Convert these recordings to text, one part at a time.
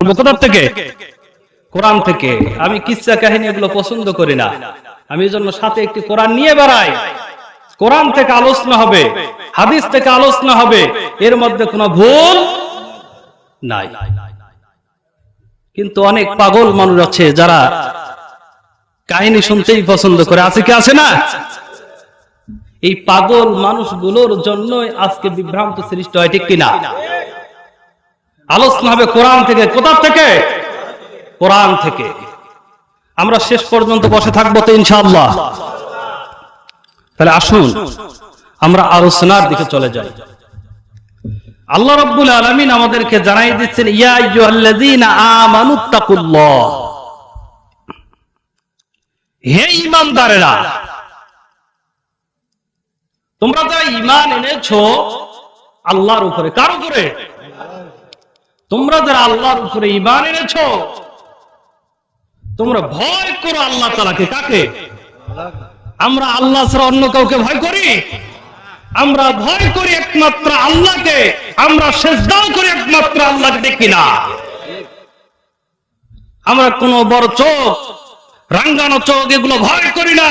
কোথার থেকে? কোরআন থেকে। আমি কাহিনী এগুলো পছন্দ করি না। আমি জন্য সাথে একটি কোরআন নিয়ে বেড়াই। কোরআন থেকে আলোচনা হবে, হাদিস থেকে আলোচনা হবে, এর মধ্যে কোনো ভুল নাই। কিন্তু অনেক পাগল মানুষ আছে যারা কাহিনী শুনতেই পছন্দ করে। আছে কি, আছে না? এই পাগল মানুষগুলোর জন্যই আজকে বিভ্রান্ত সৃষ্টি হয়, ঠিক কিনা? আলোচনা হবে কোরআন থেকে। কোথা থেকে? কোরআন থেকে। আমরা শেষ পর্যন্ত বসে থাকব তো ইনশাআল্লাহ। তাহলে আসুন, আমরা আলোচনার দিকে চলে যাই। আল্লাহ রাব্বুল আলামিন আমাদেরকে জানাই দিচ্ছেন, ইয়া আইয়ুহাল্লাযীনা আমানুত্তাকুল্লাহ হে ঈমানদারেরা, তোমরা যারা ঈমান এনেছো, আল্লাহর উপরে, কার উপরে? তোমরা যারা আল্লাহর উপরে ঈমান এনেছো, তোমরা ভয় করো আল্লাহ তাআলাকে। কাকে? আমরা আল্লাহ ছাড়া অন্য কাউকে ভয় করি? আমরা ভয় করি একমাত্র আল্লাহকে। আমরা সেজদাও করি একমাত্র আল্লাহকে দেখি না আমরা কোন বড় চোখ, রাঙ্গানো চোখ এগুলো ভয় করি না।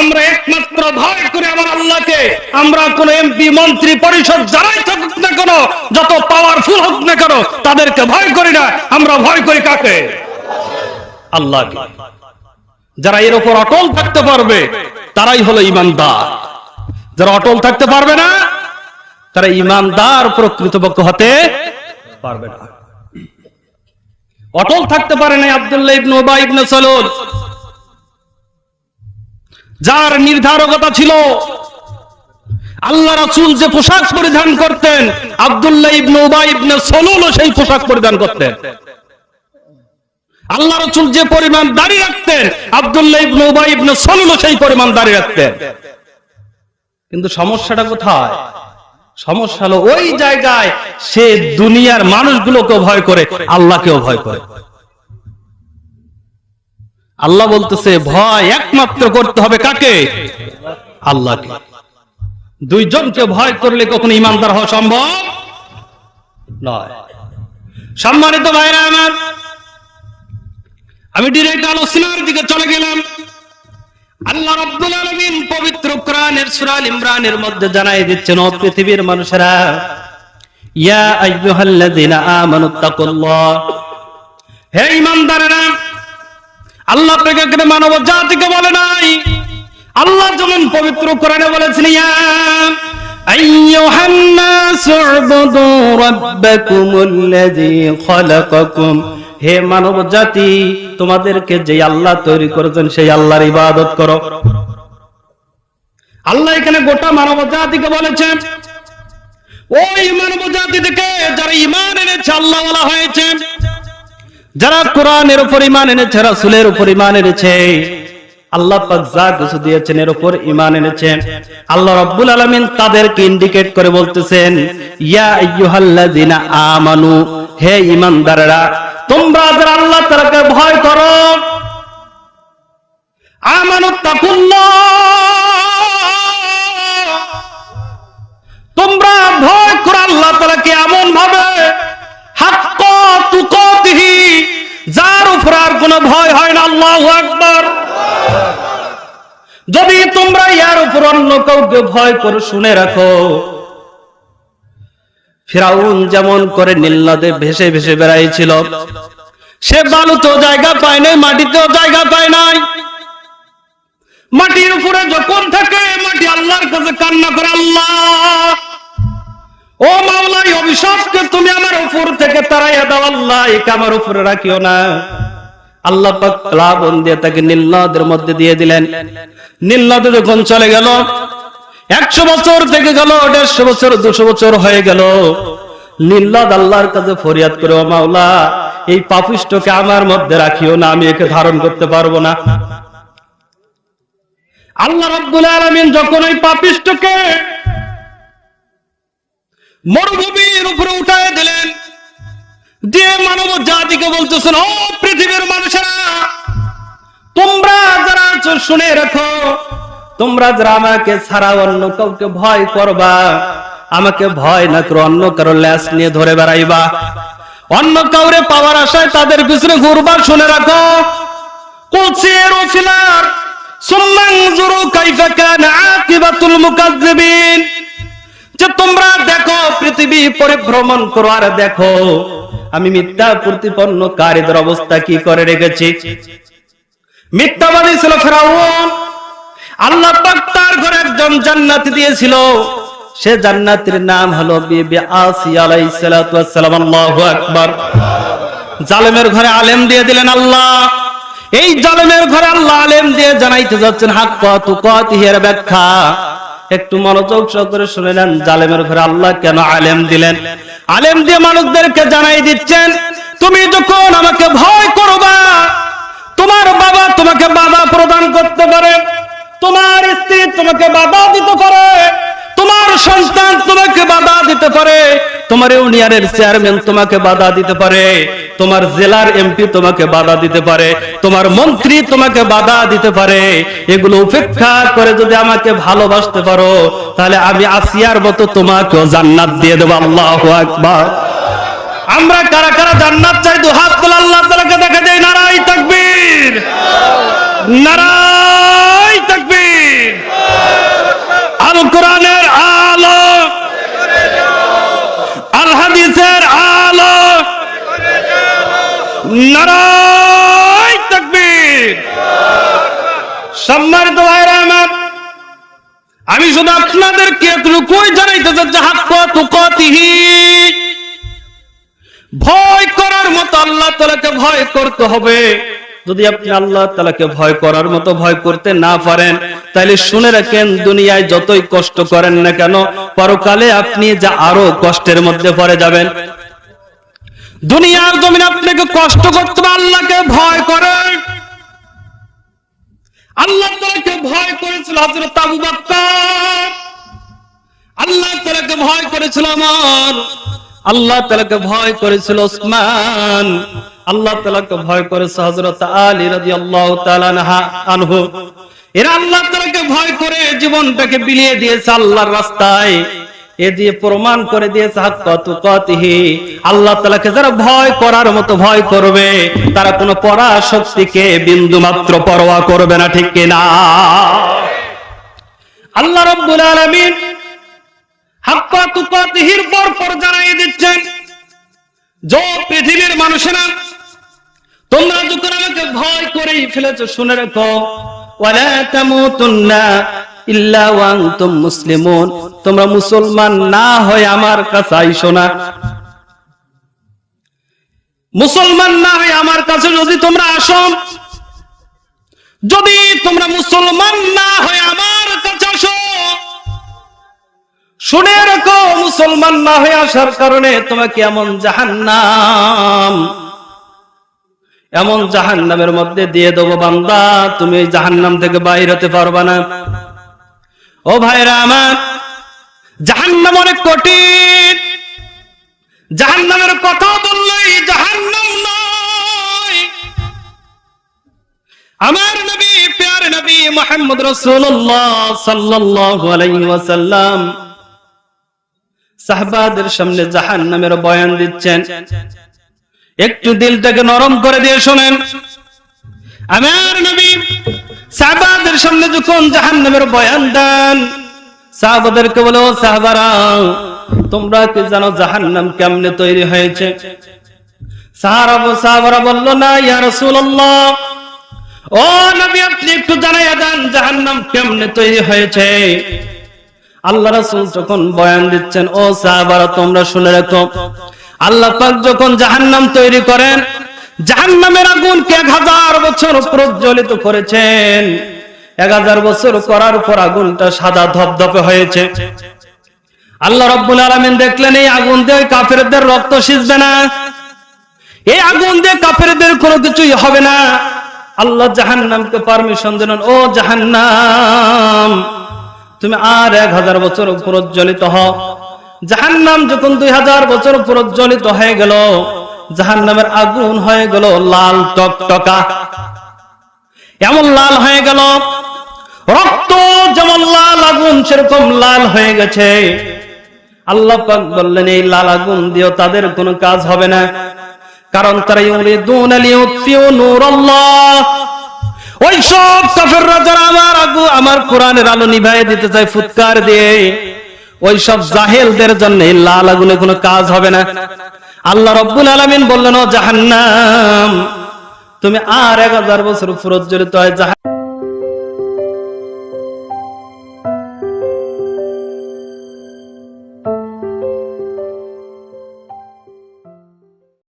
আমরা একমাত্র ভয় করি আমার আল্লাহকে, আমরা কোন এমপি মন্ত্রী, পরিষদ যারাই থাকুক না কেন, যত পাওয়ারফুল হোক না কেন, তাদেরকে ভয় করি না, আমরা ভয় করি কাকে? আল্লাহকে। যারা এর উপর অটল থাকতে পারবে, তারাই হলো ইমানদার। যারা অটল থাকতে পারবে না, তারা ইমানদার প্রকৃতপক্ষ হতে পারবে না। অটল থাকতে পারে না আব্দুল্লাহ ইবনে উবাই ইবনে সালুল। যার নির্ধারকতা ছিল, আল্লাহ রাসূল যে পোশাক পরিধান করতেন, আব্দুল্লাহ ইবনে উবাই ইবনে সালুলও সেই পোশাক পরিধান করতেন। আল্লাহ রসুল যে পরিমাণ দাড়ি রাখতেন, আব্দুল্লাহ ইবনে উবাই ইবনে সালুলও সেই পরিমাণ দাড়ি রাখতেন। কিন্তু সমস্যাটা কোথায়? সমস্যা হলো ওই জায়গায় সে দুনিয়ার মানুষগুলোকে ভয় করে, আল্লাহকেও ভয় করে। আল্লাহ বলতেছে, ভয় একমাত্র করতে হবে কাকে? আল্লাহকে। দুইজনকে ভয় করলে কখনো ইমানদার হওয়া সম্ভব নয়। সম্মানিত ভাইরা আমার, আমি ডিরেক্ট আলোচনার দিকে চলে গেলাম। আল্লাহ রাব্বুল আলামিন পবিত্র কোরআনের সূরা আল ইমরানের মধ্যে জানাই দিচ্ছেন, ও পৃথিবীর মানুষেরা, ইয়া আইয়ুহাল্লাযিনা আমানুত্তাকুল্লাহ হে ঈমানদারেরা আল্লাহ মানব জাতিকে বলে নাই। আল্লাহ যেমন পবিত্র কোরআনে বলেছেন হে মানব জাতি, তোমাদেরকে যে আল্লাহ তৈরি করেছেন, সেই আল্লাহর ইবাদত করো। আল্লাহ এখানে গোটা মানব জাতিকে বলেছেন, ওই মানব জাতি থেকে যারা ইমান এনেছে আল্লাহ বলা হয়েছে যারা কোরআনের উপর ইমান এনেছে, রাসূলের উপর ইমান এনেছে, আল্লাহ যা কিছু দিয়েছেন এর উপর ইমান এনেছেন আল্লাহ রাব্বুল আলামিন তাদেরকে ইন্ডিকেট করে বলতেছেন, ইয়া আমানু, হে ঈমানদাররা, তোমরা যারা আল্লাহ তাআলাকে ভয় করো, আমানুত্তাকুল্লাহ কাউকে ভয় করে শুনে রাখো। ফিরাউন যেমন করে নীলনদে ভেসে ভেসে বেড়াইছিল সে বালুতেও জায়গা পায় নাই, মাটিতেও জায়গা পায় নাই। মাটির উপরে যখন থাকে, মাটি আল্লাহর কাছে কান্না করে, আল্লাহ, ও মাওলাই, অভিশাপকে তুমি আমার উপর থেকে তারাইয়া দাও, আল্লাহ, একে আমার উপরে রাখিও না। আল্লাহ পাক প্লাবন দিয়ে তাকে নীলনদের মধ্যে দিয়ে দিলেন। নীলনদে যখন চলে গেল একশো বছর থেকে গেল, দেড়শো বছর, দুশো বছর হয়ে গেল। নীলদ আল্লাহর কাছে ফরিয়াদ করে মাওলা, এই পাপিষ্টকে আমার মধ্যে রাখিও না, আমি একে ধারণ করতে পারব না। আল্লাহ রাব্বুল আলামিন যখন ওই পাপিষ্টকে মরুভূমির উপরে উঠায় দিলেন, দিয়ে মানব জাতিকে বলতেছেন, ও পৃথিবীর মানুষেরা, তোমরা যারা শুনে রাখো তোমরা যারা আমাকে ছাড়া অন্য কাউকে ভয় করবা, আমাকে ভয় না করে অন্য কারও ল্যাস নিয়ে ধরে বেড়াইবা। অন্য কাউরে পাওয়ার আশায় তাদের পিছনে ঘুরবার শুনে রাখো। মিথ্যাবাদী ছিল ফেরাউন। আল্লাহ তার ঘরে একজন জান্নাতি দিয়েছিল। সে জান্নাতির নাম হলো বিবি আসিয়া আলাইহিস সালাতু আল্লাহু আকবার। জালেমের ঘরে আলেম দিয়ে দিলেন আল্লাহ। এই জালেমের ঘরে আল্লাহ আলেম দিয়ে জানাইতে যাচ্ছেন হাক কত কত হিয়ার ব্যাখ্যা। একটু মনোযোগ সহকারে শুনে নেন জালেমের ঘরে আল্লাহ কেন আলেম দিলেন? আলেম দিয়ে মানুষদেরকে জানাই দিচ্ছেন, তুমি যখন আমাকে ভয় করবা, তোমার বাবা তোমাকে বাধা প্রদান করতে পারে। তোমার স্ত্রী তোমাকে বাধা দিতে পারে, তোমার সন্তান তোমাকে বাধা দিতে পারে, তোমার ইউনিয়নের চেয়ারম্যান তোমাকে বাধা দিতে পারে, তোমার জেলার এমপি তোমাকে বাধা দিতে পারে, তোমার মন্ত্রী তোমাকে বাধা দিতে পারে। এগুলো উপেক্ষা করে যদি আমাকে ভালোবাসতে পারো, তাহলে আমি আসিয়ার মতো তোমাকেও জান্নাত দিয়ে দেবো, আল্লাহ আকবার। আমরা কারা কারা জান্নাত চাই, দু হাত তোলা আল্লাহ তালাকে দেখা দেয় নারাই তাকবীর। নারাই তাকবীর। আল কোরআনের আলো। আল হাদিসের আলো। নারাই তাকবীর। সম্মানিত ভাইরা আমি শুধু আপনাদেরকে একটুকুই জানাইতে চাচ্ছি হাত কত কতিহি। ভয় করার মতো আল্লাহ তালাকে ভয় করতে হবে। যদি আপনি আল্লাহ তালাকে ভয় করার মতো ভয় করতে না পারেন, তাহলে শুনে রাখেন, দুনিয়ায় যতই কষ্ট করেন না কেন, পরকালে আপনি যা আরও কষ্টের মধ্যে পড়ে যাবেন। দুনিয়ার জমিন আপনাকে কষ্ট করতে আল্লাহকে ভয় করেন আল্লাহ তালাকে ভয় করেছিল হজরত আবু বক্কর আল্লাহ তালাকে ভয় করেছিল আমার। আল্লাহ তালাকে ভয় করেছিল ওসমান। আল্লাহ তালাকে ভয় করেছে হজরত আলী রাজি আল্লাহ আনহু এরা আল্লাহ তালাকে ভয় করে জীবনটাকে বিলিয়ে দিয়েছে আল্লাহর রাস্তায়। এ দিয়ে প্রমাণ করে দিয়েছে আল্লাহ তালাকে যারা ভয় করার মতো ভয় করবে, তারা কোনো পরা শক্তিকে বিন্দু মাত্র পরোয়া করবে না, ঠিক কিনা? আল্লাহ রব্বুল আলামিন হাক্কা তুকাতিহির পর পর জানাই দিচ্ছেন, যে পৃথিবীর মানুষেরা তোমরা যখন আমাকে ভয় করে ফেলেছো, শুনে রাখো। তোমরা মুসলমান না হয়ে আমার কাছে মুসলমান না হয়ে আমার কাছে যদি তোমরা আসো, যদি তোমরা মুসলমান না হয়ে আমার কাছে আসো, শুনে রাখো, মুসলমান না হয়ে আসার কারণে তোমাকে এমন জাহান্নাম এমন জাহান্নামের মধ্যে দিয়ে দেবো বান্দা, তুমি ওই জাহান্নাম থেকে বাইর হতে পারবা না। ও ভাইরা আমার, জাহান্নাম অনেক কঠিন। জাহান্নামের কথা বললেই জাহান্নাম নয়। আমার নবী, প্যার নবী মোহাম্মদ রাসূলুল্লাহ সাল্লাল্লাহু সাহাবাদের সামনে জাহান্নামের বয়ান দিচ্ছেন। একটু দিলটাকে নরম করে দিয়ে শোনেন। আমার নবী সাহাবাদের সামনে যখন জাহান্নামের বয়ান দেন, সাহাবাদেরকে ও সাহাবারা, তোমরা কি জানো জাহান্নাম কেমনে তৈরি হয়েছে? সাহাবারা বলল, না, ইয়া রাসূলুল্লাহ, ও নবী, আপনি একটু জানাইয়া দেন জাহান্নাম কেমনে তৈরি হয়েছে? আল্লাহ রাসূল যখন বয়ান দিচ্ছেন, ও সাহাবারা, তোমরা শুনে রাখো আল্লাহ পাক যখন জাহান্নাম তৈরি করেন, জাহান্নামের আগুনকে এক হাজার বছর প্রজ্বলিত করেছেন? এক হাজার বছর করার পর আগুনটা সাদা ধপধপে হয়েছে। আল্লাহ রব্বুল আলমিন দেখলেন, এই আগুন দিয়ে কাফেরদের রক্ত সিজবে না। এই আগুন দিয়ে কাফেরদের কোনো কিছুই হবে না। আল্লাহ জাহান্নামকে পারমিশন দিলেন, ও জাহান্নাম, তুমি আর এক হাজার বছর প্রজ্বলিত হও। জাহান্নাম যখন দুই হাজার বছর প্রজ্বলিত হয়ে গেল, জাহান্নামের আগুন হয়ে গেল লাল টকটকা। এমন লাল হয়ে গেল, রক্ত যেমন লাল আগুন, সেরকম লাল হয়ে গেছে। আল্লাহ পাক বললেন, এই লাল আগুন দিয়েও তাদের কোনো কাজ হবে না। কারণ তারা ইউরিদুন লিউতিউ নূরাল্লাহ। ওই সব কাফেররা যারা আমার আগু, আমার কোরআনের আলো নিভাই দিতে চায়, ফুৎকার দিয়ে ওই সব জাহেলদের জন্য লাল আগুনে কোনো কাজ হবে না। আল্লাহ রব্বুল আলমিন বললেন, ও জাহান্নাম, তুমি আর এক হাজার বছর ফুরজ্জলিত হয় জাহান